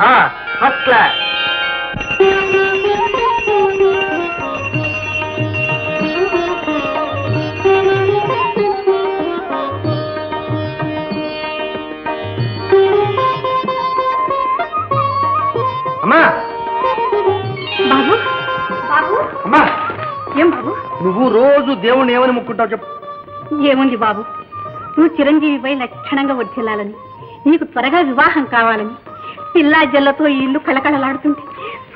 First class. అమ్మా. బాబు? బాబు? అమ్మా. ఏం బాబు? నువ్వు రోజు దేవుణ్ణి ఏమని ముక్కుంటావు చెప్పు. ఏముంది బాబు? నువ్వు చిరంజీవిపై లక్షణంగా వర్ధిల్లాలని నీకు త్వరగా వివాహం కావాలని. పిల్లా జల్లతో ఈ ఇల్లు కళకళలాడుతుంటే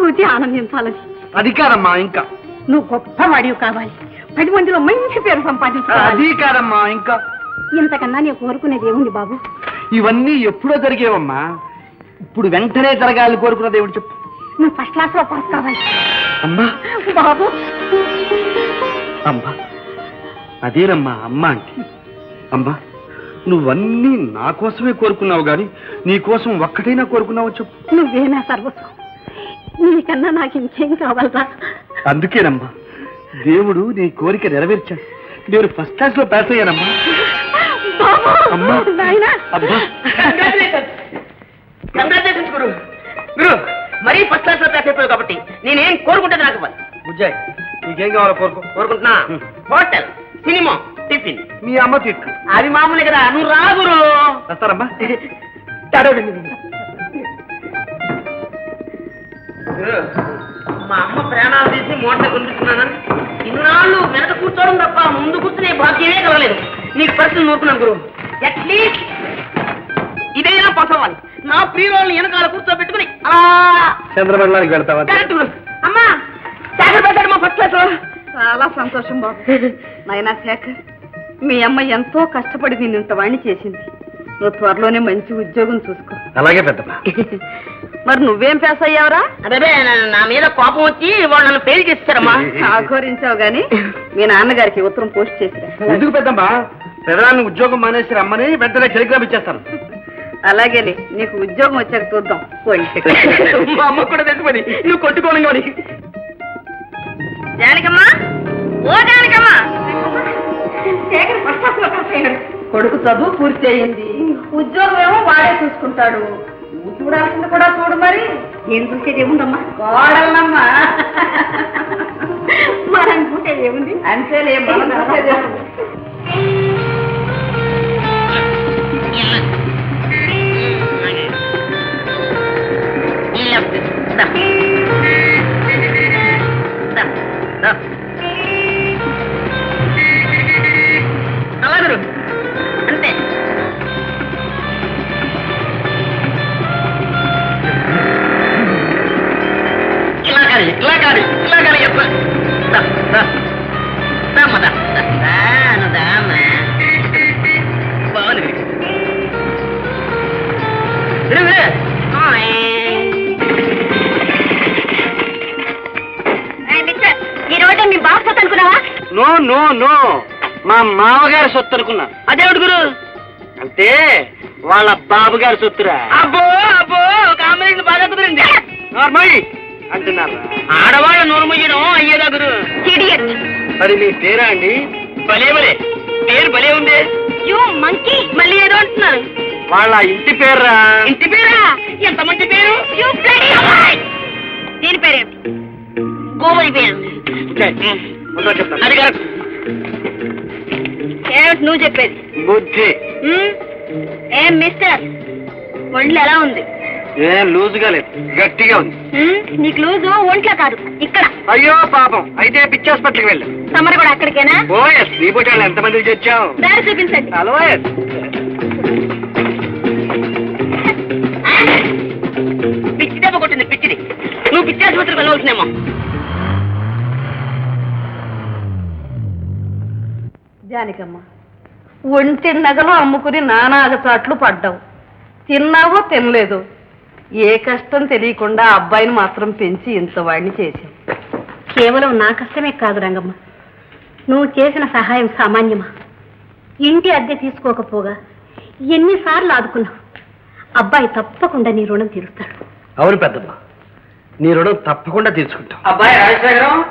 చూచి ఆనందించాలని. అది కాదమ్మా ఇంకా. నువ్వు గొప్పవాడివి కావాలి. పది మందిలో మంచి పేరు సంపాదించుకోవాలి. అది కాదమ్మా ఇంకా. ఇంతకన్నా నేను కోరుకునేది ఏముంది బాబు? ఇవన్నీ ఎప్పుడో జరిగేవమ్మా. ఇప్పుడు వెంటనే జరగాలని కోరుకున్న దేవుడు చెప్పు. నువ్వు ఫస్ట్ క్లాస్లో పాస్ కావాలి. అమ్మా. బాబు. అమ్మా. అదేనమ్మా అమ్మ అంటే. అమ్మా. నువ్వన్నీ నా కోసమే కోరుకున్నావు గాని నీ కోసం ఒక్కటైనా కోరుకున్నావు చెప్పు. నువ్వేనా సర్వస్వం? నీకన్నా నాకు ఇంకేం కావాలరా? అందుకేనమ్మా దేవుడు నీ కోరిక నెరవేర్చాడు. నేను ఫస్ట్ క్లాస్లో పాస్ అయ్యానమ్మా. అమ్మా. అబ్బా! కంగ్రాచులేషన్స్ గురు. గురు మరీ ఫస్ట్ క్లాస్లో పాస్ అయిపోయావు కాబట్టి నేనేం కోరుకుంటే నాకు బుజ్జాయ్ నీకేం కావాలో కోరుకో. కోరుకుంటున్నా? Hotel cinema. టిఫిన్. మీ అమ్మ తిట్టు. అది మామూలే కదా నువ్వు రా గురు. వస్తారమ్మా. గురు, మా అమ్మ ప్రాణాలు తీసి మోటార్ కొనిపిస్తున్నానని ఇన్నాళ్ళు వెనక కూర్చోవడం తప్ప ముందు కూర్చునే భాగ్యమే కలగలేదు. నీకు పరిస్థితులు నూరుకున్నాను గురు. అట్లీస్ట్ ఇదైనా పాస్ అవ్వాలి నా ప్రియురాళ్ళని వెనకాల కూర్చోబెట్టుకుని అలా చంద్రమండలానికి వెళ్తావా? కరెక్ట్ గురు. అమ్మా జాగ్రత్త పెట్టాడు మా ఫస్ట్ క్లాస్ చాలా సంతోషం బాబు. నాయనా శేఖర్ మీ అమ్మ ఎంతో కష్టపడి నిన్ను ఇంత వాణ్ణి చేసింది. నువ్వు త్వరలోనే మంచి ఉద్యోగం చూసుకో. అలాగే పెద్దమ్మా. మరి నువ్వేం పేస్ అయ్యావురా? అదే నా- మీద కోపం వచ్చి వాళ్ళు నన్ను ఫెయిల్ చేస్తారమ్మా ఆఘోరించావు గాని మీ నాన్నగారికి ఉత్తరం పోస్ట్ చేసిరా. ఎందుకు పెద్దమ్మా? పెదనాన్ని ఉద్యోగం మానేసి రమ్మని వెంటనే టెలిగ్రామ్ ఇచ్చేస్తాను. అలాగేలే నీకు ఉద్యోగం వచ్చాక చూద్దాం పోయి మా అమ్మ కూడా తెలిసిపోయి నువ్వు కొట్టుకోను కానీ జానకమ్మా? ఓ జానకమ్మా! కొడుకు చదువు పూర్తి అయ్యింది ఉద్యోగం ఏమో వాడే చూసుకుంటాడు నువ్వు చూడాల్సింది కూడా చూడు మరి ఏం చూసేది ఏముందమ్మా కోడలమ్మా మనం చూసేది ఏముంది అంతేలే మనం చూసేది? మామగారి సొత్తు అనుకున్నా అదేవిడు గురు. అంటే వాళ్ళ బాబు గారి సొత్తురా. అబ్బో అబ్బో కాంబినేషన్ బాగా కుదిరింది. నార్మల్ అంటున్నారా? ఆడవాళ్ళ నోరు ముయ్యడం అయ్యేదా గురు? మరి మీ పేరా అండి? భలే భలే. పేరు భలే ఉంది. యు మంకీ మళ్ళీ ఏదో అంటున్నారు. వాళ్ళ ఇంటి పేర్రా? ఇంటి పేరా? ఎంత మంచి పేరు? యు దీని పేరేమిటి? గోవరి పేరు. అది కరెక్ట్. ఏమిటి నువ్వు చెప్పేది? బుద్ధి. హ్మ్? ఏం మిస్టర్? ఒంట్లో ఎలా ఉంది? ఏం లూజుగా లేదు. గట్టిగా ఉంది? నీకు లూజు ఒంట్లో కాదు. ఇక్కడ. అయ్యో పాపం. అయితే పిచ్చి హాస్పిటల్కి వెళ్ళాం. సమ్మర్ కూడా అక్కడికేనా? ఓఎస్ నీ పుట్టాలు ఎంతమందికి తెచ్చావు? దారి చూపించండి. Hello yes. పిచ్చి దెబ్బ కొట్టింది పిచ్చిది. నువ్వు పిచ్చి ఆసుపత్రికి వెళ్ళవలసినేమో. జానికమ్మ. ఒంటి నగలు అమ్ముకుని నానాగచాట్లు పడ్డావు. తిన్నావో తినలేదు. ఏ కష్టం తెలియకుండా అబ్బాయిని మాత్రం పెంచి ఇంత వాడిని చేశావు. కేవలం నా కష్టమే కాదు రంగమ్మ. నువ్వు చేసిన సహాయం సామాన్యమా? ఇంటి అద్దె తీసుకోకపోగా ఎన్నిసార్లు ఆదుకున్నావు? అబ్బాయి తప్పకుండా నీ రుణం తీరుస్తాడు. అవును పెద్దమ్మ. నీ రుణం తప్పకుండా తీర్చుకుంటాం అబ్బాయి రాజశేఖరం?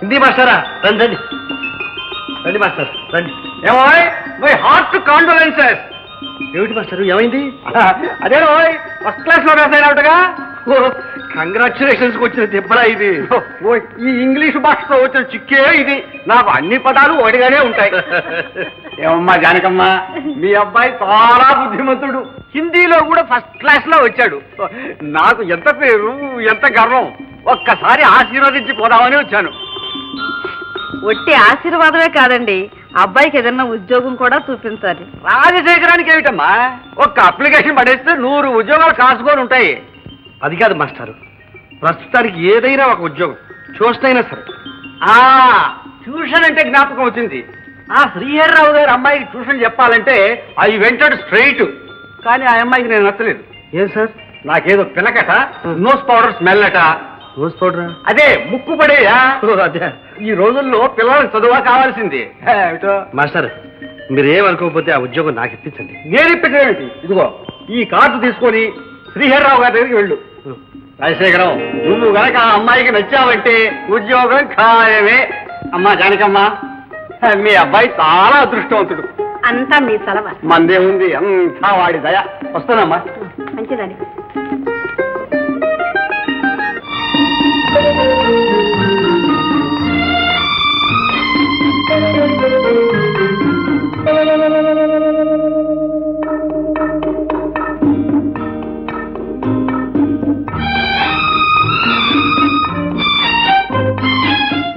హిందీ మాస్టరా? రండి. రండి మాస్టర్. రండి. ఏమో మై హార్ట్ కాండోలెన్సెస్. ఏమిటి మాస్టర్? ఏమైంది? అదే రోయ్ ఫస్ట్ క్లాస్లో పాస్ అయినట్టుగా కంగ్రాచులేషన్స్ వచ్చిన దెబ్బలా ఇది. ఈ ఇంగ్లీష్ భాషతో వచ్చిన చిక్కే ఇది. నాకు అన్ని పదాలు ఒకటిగానే ఉంటాయి. ఏమమ్మా జానకమ్మ? మీ అబ్బాయి చాలా బుద్ధిమంతుడు. హిందీలో కూడా ఫస్ట్ క్లాస్లో వచ్చాడు. నాకు ఎంత పేరు ఎంత గర్వం ఒక్కసారి ఆశీర్వదించి పోదామని వచ్చాను. ఒట్టి ఆశీర్వాదమే కాదండి. అబ్బాయికి ఏదైనా ఉద్యోగం కూడా చూపించాలి. రాజశేఖరానికి ఏమిటమ్మా? ఒక్క అప్లికేషన్ పడేస్తే నూరు ఉద్యోగాలు కాసుకొని ఉంటాయి. అది కాదు మాస్టారు. ప్రస్తుతానికి ఏదైనా ఒక ఉద్యోగం. చూస్తైనా సరే. ఆ ట్యూషన్ అంటే జ్ఞాపకం వచ్చింది. ఆ శ్రీహరిరావు గారి అమ్మాయికి ట్యూషన్ చెప్పాలంటే ఐ వెంటెడ్ స్ట్రైట్. కానీ ఆ అమ్మాయికి నేను నచ్చలేదు. ఏం సార్? నాకేదో పినకట నోస్ పౌడర్ స్మెల్ అట రోజ్ పౌడరా అదే ముక్కు పడేయా? అదే. ఈ రోజుల్లో పిల్లలకు చదువా కావాల్సింది. ఏమిటో? మాస్టర్ మీరు ఏమనుకోకపోతే ఆ ఉద్యోగం నాకు ఇప్పించండి. నేను ఇప్పించేమిటి ఇదిగో ఈ కార్డు తీసుకొని శ్రీహరిరావు గారి దగ్గరికి వెళ్ళు. రాజశేఖరం నువ్వు గనక ఆ అమ్మాయికి నచ్చావంటే ఉద్యోగం ఖాయమే. అమ్మా జానకమ్మ మీ అబ్బాయి చాలా అదృష్టవంతుడు. అంతా మీ సలవ. మందే ఉంది అంతా వాడి దయ. వస్తానమ్మా. మంచిదండి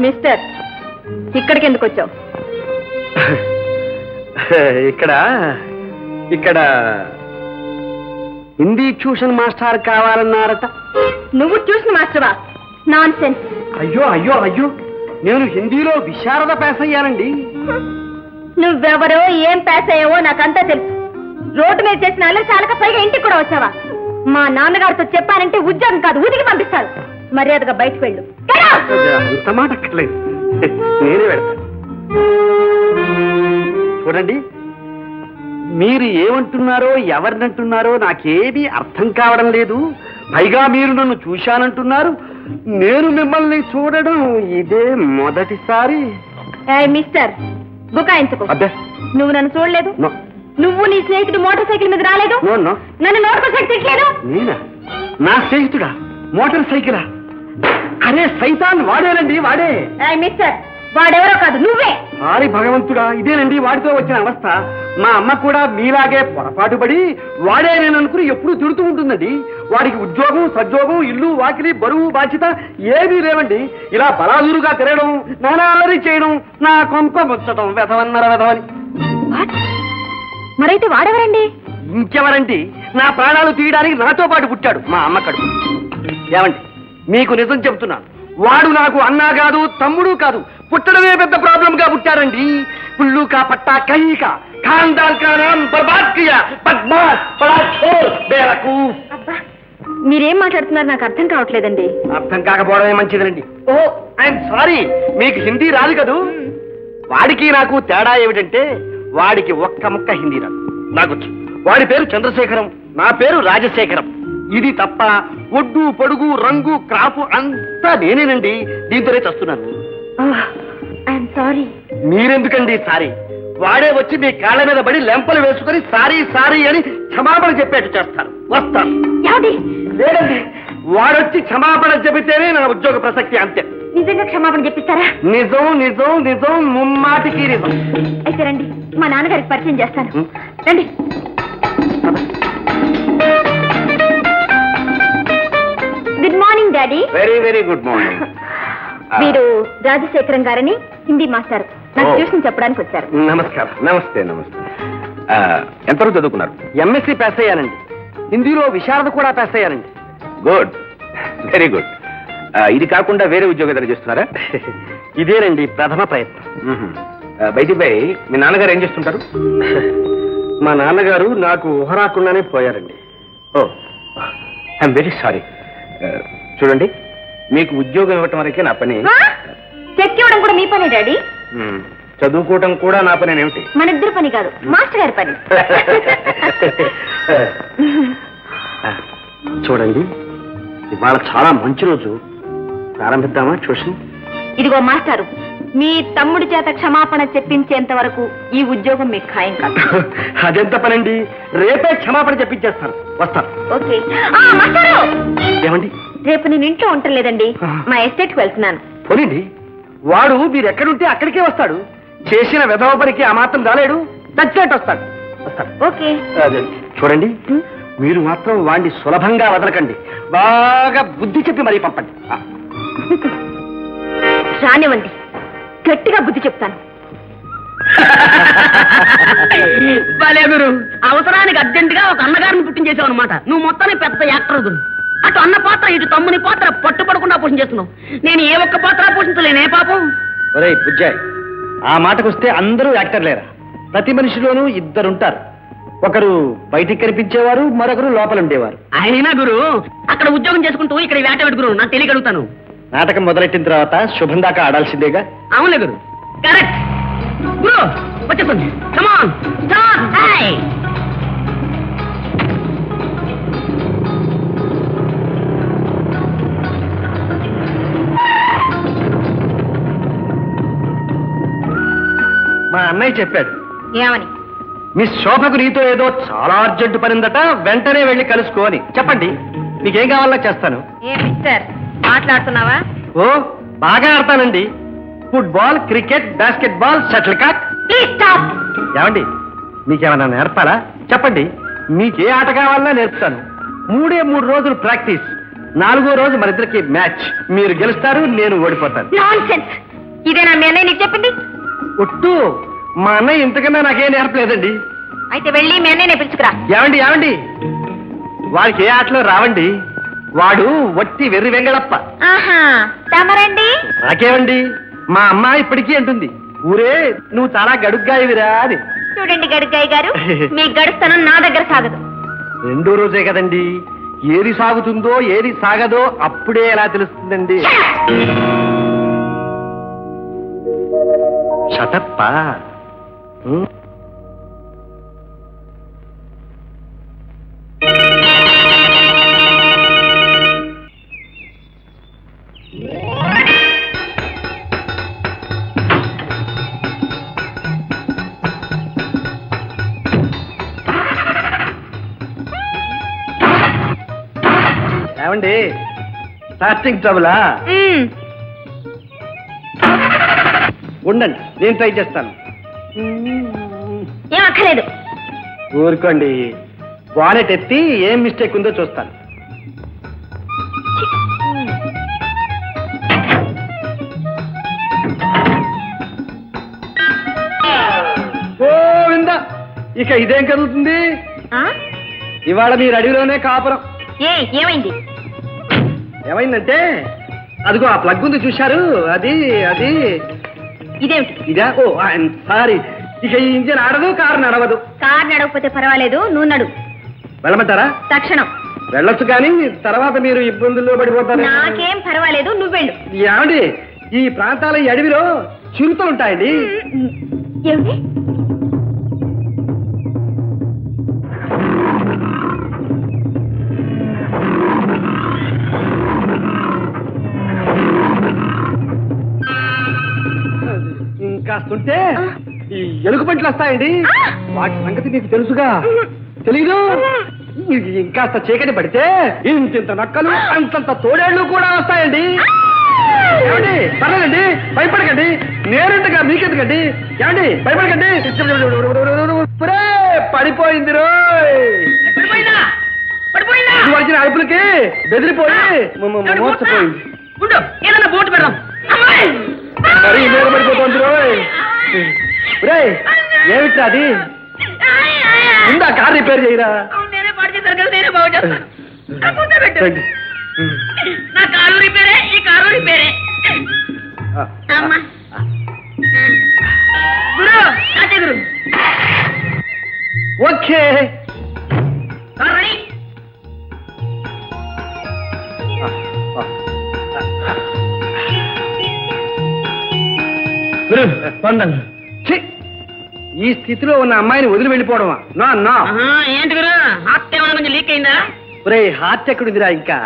మిస్టర్ ఇక్కడికి ఎందుకు వచ్చావు ఇక్కడ ఇక్కడ హిందీ ట్యూషన్ మాస్టర్ కావాలన్నారట. నువ్వు ట్యూషన్ మాస్టర్వా? నాన్ సెన్స్ అయ్యో అయ్యో అయ్యో. నేను హిందీలో విశారద పాస్ అయ్యానండి నువ్వెవరో ఏం పాస్ అయ్యావో నాకంతా తెలుసు. రోడ్డు మీద చేసిన అల్లరి చాలక పైగా ఇంటికి కూడా వచ్చావా? మా నాన్నగారితో చెప్పానంటే ఉద్యోగం కాదు ఉతికి పంపిస్తారు. మర్యాదగా బయటకు వెళ్ళు. Get out! అంత మాట అక్కర్లేదు. నేనే వెళ్తాను చూడండి మీరు ఏమంటున్నారో ఎవరినంటున్నారో నాకేమీ అర్థం కావడం లేదు. పైగా మీరు నన్ను చూశానంటున్నారు. నేను మిమ్మల్ని చూడడం ఇదే మొదటిసారి. మిస్టర్ బుకాయించుకో అబ్బే. నువ్వు నన్ను చూడలేదు? నో. నువ్వు నీ స్నేహితుడు మోటార్ సైకిల్ మీద రాలేదు? No no. నన్ను నోటుకు నేనా? నా స్నేహితుడా? మోటార్ సైకిలా? అరే సైతాన్ వాడేనండి వాడే. మిస్టర్ వాడెవరో కాదు నువ్వే. సారీ భగవంతుడా ఇదేనండి వాడితో వచ్చిన అవస్థ. మా అమ్మ కూడా మీలాగే పొరపాటు పడి వాడే నేను అనుకుని ఎప్పుడూ తిడుతూ ఉంటుందండి. వాడికి ఉద్యోగం సద్యోగం ఇల్లు వాకిలి బరువు బాధ్యత ఏమీ లేవండి. ఇలా బలాదురుగా తిరగడం నానా అల్లరి చేయడం నా కొంప ముచ్చటం వెధవన్నర వెధవని. మరైతే వాడెవరండి? ఇంకెవరండి? నా ప్రాణాలు తీయడానికి నాతో పాటు పుట్టాడు మా అమ్మ కడుపు. ఏమండి? మీకు నిజం చెప్తున్నాను వాడు నాకు అన్నా కాదు తమ్ముడు కాదు పుట్టడమే పెద్ద ప్రాబ్లం గా పుట్టారండి. పుల్లు కా పట్టా కహీ కా ఖాన్దాన్ కా నామ్ బర్బాద్ కియా బడా చోర్ అబ్బా మీరేం మాట్లాడుతున్నారు? నాకు అర్థం కావట్లేదండి. అర్థం కాకపోవడమే మంచిదండి ఓ. ఐఎమ్ సారీ మీకు హిందీ రాదు కదూ? వాడికి నాకు తేడా ఏమిటంటే వాడికి ఒక్క ముక్క హిందీ రాదు. నాకొచ్చు వాడి పేరు చంద్రశేఖరం నా పేరు రాజశేఖరం. ఇది తప్ప ఒడ్డు పొడుగు రంగు క్రాపు అంతా నేనేనండి. దీంతోనే చస్తున్నాను. ఐఎమ్ సారీ మీరెందుకండి సారీ? వాడే వచ్చి మీ కాళ్ళ మీద పడి లెంపలు వేసుకొని సారీ సారీ అని క్షమాపణ చెప్పేట్టు చేస్తాను వస్తాను. లేదండి. వాడొచ్చి క్షమాపణ చెబితేనే నా ఉద్యోగ ప్రసక్తి అంతే. నిజంగా క్షమాపణ చెప్పిస్తారా? నిజం నిజం నిజం ముమ్మాటికి నిజం. అయితే రండి మా నాన్నగారికి పరిచయం చేస్తాను. రండి. Good morning daddy very very good morning వీరు రాజశేఖరం గారని హిందీ మాస్టర్. నాకు. ట్యూషన్ చెప్పడానికి వచ్చారు. నమస్కారం. నమస్తే నమస్తే. ఎంతవరకు చదువుకున్నారు? ఎంఎస్సి పాస్ అయ్యానండి. హిందీలో విశారద కూడా పాస్ అయ్యానండి. గుడ్. Very good. ఇది కాకుండా వేరే ఉద్యోగం ఏదైనా చేస్తున్నారా? ఇదేనండి ప్రథమ ప్రయత్నం. బయటి బై మీ నాన్నగారు ఏం చేస్తుంటారు? మా నాన్నగారు నాకు ఊహ రాకుండానే పోయారండి. ఓ. I'm very sorry. చూడండి. మీకు ఉద్యోగం ఇవ్వటం వరకే నా పని. చెక్ ఇవ్వడం కూడా మీ పని డాడీ. మ్మ్. చదువుకోవటం కూడా నా పని ఏమిటి? మన ఇద్దరు పని కాదు మాస్టర్ గారి పని. చూడండి ఇవాళ చాలా మంచి రోజు. ప్రారంభిద్దామా ట్యూషన్ ఇదిగో మాస్టారు మీ తమ్ముడి చేత క్షమాపణ చెప్పించేంత వరకు ఈ ఉద్యోగం మీకు ఖాయం కాదు. అదెంత పనండి? రేపే క్షమాపణ చెప్పించేస్తాను. వస్తాను. ఓకే. ఆ, మాస్టారు! ఏమండి? రేపు నేను ఇంట్లో ఉండలేదండి మా ఎస్టేట్కి వెళ్తున్నాను. పోనండి. వాడు మీరు ఎక్కడుంటే అక్కడికే వస్తాడు. చేసిన విధవ పనికి ఆ మాత్రం రాలేడు. చచ్చేట్టు వస్తాడు. వస్తాడు. ఓకే. అదే, చూడండి. మీరు మాత్రం వాడిని సులభంగా వదలకండి. బాగా బుద్ధి చెప్పి మరీ పంపండి. రానివ్వండి. గట్టిగా బుద్ధి చెప్తాను. భలే గురు. అవసరానికి అర్జెంట్గా ఒక అన్నగారిని పుట్టించేసావు అనమాట నువ్వు మొత్తానికి పెద్ద యాక్టర్ గురు అటు అన్న పాత్ర ఇటు తమ్ముని పాత్ర పట్టుపడకుండా పోషించేస్తున్నావు నేను ఏ ఒక్క పాత్ర పోషించలేనే పాపం? ఒరేయ్ బుజ్జాయ్ ఆ మాటకొస్తే అందరూ యాక్టర్ లేరా? ప్రతి మనిషిలోనూ ఇద్దరుంటారు. ఒకరు బయటికి కనిపించేవారు మరొకరు లోపల ఉండేవారు అయినా గురు అక్కడ ఉద్యోగం చేసుకుంటూ ఇక్కడ వేట పెట్టి గురు నాకు తెలియక అడుగుతాను నాటకం మొదలెట్టిన తర్వాత శుభం దాకా ఆడాల్సిందేగా? అవునులే గురు. కరెక్ట్ గురు వచ్చేస్తుంది. కమాన్ స్టార్ట్ మా అన్నయ్య చెప్పాడు. ఏమని? మిస్ శోభకు నీతో ఏదో చాలా అర్జెంటు పనిందట వెంటనే వెళ్ళి కలుసుకో అని. చెప్పండి మీకేం కావాలో చేస్తాను. ఏ మిస్టర్ మాట్లాడుతున్నావా? ఓ బాగా ఆడతానండి. Football cricket basketball shuttlecock. Please stop ఏమండి మీకేమన్నా నేర్పాలా? చెప్పండి మీకే ఆట కావాలన్నా నేర్పుతాను. మూడే మూడు రోజులు ప్రాక్టీస్ నాలుగో రోజు మన ఇద్దరికి మ్యాచ్. మీరు గెలుస్తారు నేను ఓడిపోతాను. సెన్స్ ఇదేనా మీ అన్నయ్య నీకు చెప్పింది? ఒట్టు. మా అన్నయ్య ఇంతకన్నా నాకేం నేర్పలేదండి అయితే వెళ్ళి మీ అన్నయ్యనే పిలుచుకురా. ఏమండి ఏమండి? వాడికి ఏ ఆటలో రావండి? వాడు వట్టి వెర్రి వెంగళప్ప. ఆహా తమరండి? నాకేమండి? మా అమ్మ ఇప్పటికీ అంటుంది ఊరే నువ్వు చాలా గడుగ్గా ఇవిరా అని. చూడండి గడుగ్గాయి గారు మీ గడుస్తాను నా దగ్గర సాగదు. రెండో రోజే కదండి. ఏది సాగుతుందో ఏది సాగదో అప్పుడే ఎలా తెలుస్తుందండి. షటప్ప ఉం? ఏమండి స్టార్టింగ్ ట్రబులా. ఉండండి నేను ట్రై చేస్తాను. ఏం అక్కర్లేదు. ఊరుకోండి. వానెట్ ఎత్తి ఏం మిస్టేక్ ఉందో చూస్తాను. గోవిందా ఇక ఇదేం కదులుతుంది? ఆ? ఇవాళ మీరు అడవిలోనే కాపురం. ఏ ఏమైంది? ఏమైందంటే అదిగో ఆ ప్లగ్ ఉంది చూశారు అది అది. ఇదేమిటి? ఇదా? ఓ ఐఎమ్ సారీ. ఇక ఈ ఇంజిన్ ఆడదు కారు నడవదు. కార్ నడవకపోతే పర్వాలేదు నువ్వు నడు. వెళ్ళమంటారా? తక్షణం. వెళ్ళొచ్చు కానీ తర్వాత మీరు ఇబ్బందుల్లో పడిపోతారు నాకేం పర్వాలేదు నువ్వు వెళ్ళు. ఏమండి? ఈ ప్రాంతాల ఈ అడవిలో చిరుతలు ఉంటాయండి. ఏమిటి? ఇంకాస్తుంటే ఈ ఎలుగు పంటలు వస్తాయండి. వాటి సంగతి మీకు తెలుసుగా. తెలీదు? ఇంకాస్త చీకటి పడితే ఇంతింత నక్కలు అంతంత తోడేళ్ళు కూడా వస్తాయండి. ఏమండి? పర్లేదండి భయపడకండి. నేరుండగా మీకెందుకండి? ఏమండి? భయపడకండి. పడిపోయింది రోయ్. వచ్చిన అరుపులకి బెదిరిపోయి మ- మ- మోర్చపోయింది ఉండు ఏదన్నా బోటు పెడదాం. అమ్మాయి! మరి పడిపోతుంది రేయ్. ఏమిట్రా అది? ముందా కార్ రిపేర్ చేయరా? నేనే పాడు చేశాను కదా నేనే బాగు చేస్తాను నా ముందే పెట్టు. రండి. నా కారు రిపేరే ఈ కారు రిపేరే. ఆ, అమ్మా. గురు కాచే గురు ఓకే. ఛీ! ఈ స్థితిలో ఉన్న అమ్మాయిని వదిలి వెళ్ళిపోవడమా? నా నా. ఏంటి గురు? హార్ట్ ఏమైనా కొంచెం లీక్ అయిందా? ఒరే హార్ట్ ఎక్కడుందిరా ఇంకా.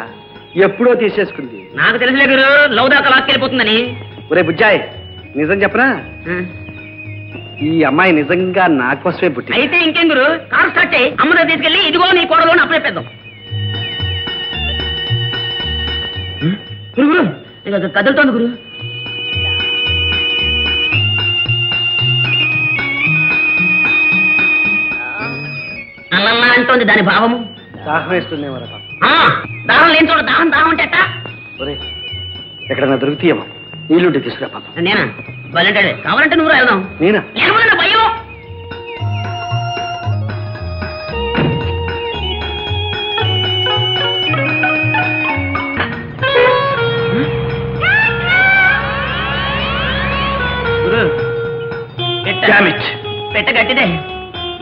ఎప్పుడో తీసేసుకుంది. నాకు తెలిసిలే గురు లవ్ దాకా లాక్కెళ్ళిపోతుందని ఒరే బుజ్జాయ్ నిజం చెప్పనా? ఈ అమ్మాయి నిజంగా నా కోసమే పుట్టి అయితే ఇంకేం గురు? కారు స్టార్ట్ చేయి. అమ్మతో తీసుకెళ్ళి ఇదిగో నీ కోడలో అప్పచెప్పేద్దాం గురు గురు. ఇంకా కదులుతోంది గురు. అల్లల్లా అంటోంది దాని భావము. దాహం. ఆ, దాహం లేని చోట దాహం దాహం అంటే ఎట్టా? ఎక్కడన్నా దొరుకుతాయేమో నీళ్ళుంటే తీసుకురా పాపం. నేనా? వాళ్ళంటాడు కావాలంటే నువ్వు వెళ్దాం. నేనా? ఏమన్నా భయం పెట్ట. పెట్ట గట్టిదే.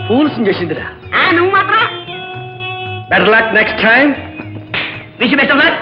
ఫూల్స్ చేసిందిరా. ఆ, నువ్వు మాత్రం better luck next time wish best of luck